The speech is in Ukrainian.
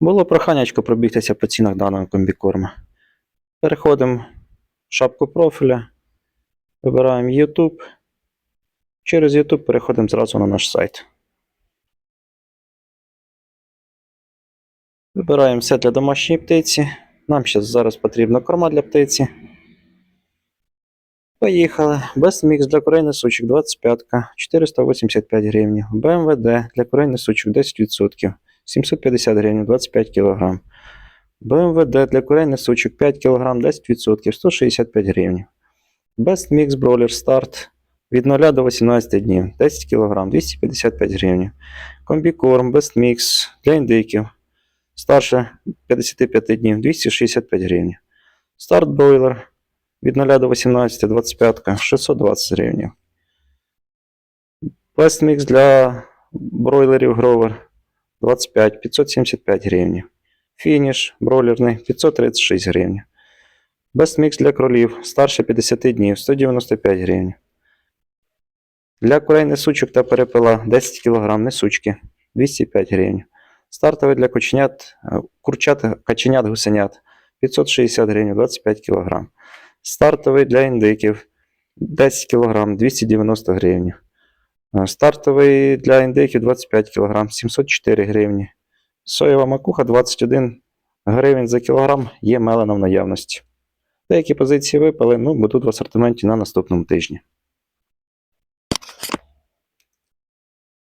Було проханячко пробігтися по цінах даного комбікорма. Переходимо в шапку профіля, вибираємо YouTube. Через YouTube переходимо зразу на наш сайт. Вибираємо все для домашньої птиці. Нам ще зараз потрібно корма для птиці. Поїхали. Best Mix для курей несучих 25, 485 гривень. БМВД для курей несучих 10%, 750 гривень, 25 кг. БМВД для курей несучих 5 кг, 10%, 165 гривень. Best Mix Brawler Start від 0 до 18 днів, 10 кг, 255 гривень. Комбікорм Best Mix для індиків старше 55 днів, 265 гривень. Старт бройлер від 0 до 18, 25, 620 гривень. West Mix для бройлерів Гровер 25, 575 гривень. Фініш бройлерний 536 гривень. Mix для кролів старше 50 днів 195 гривень. Для курей несучок та перепила 10 кг несучки 205 гривень. Стартовий для коченят, е, курчат, каченят, гусенят 560 гривень 25 кг. Стартовий для індиків 10 кг 290 гривень. Е, Стартовий для індиків 25 кг 704 гривні. Соєва макуха 21 гривень за кілограм є мелена в наявності. Деякі позиції випали, ну, будуть в асортименті на наступному тижні.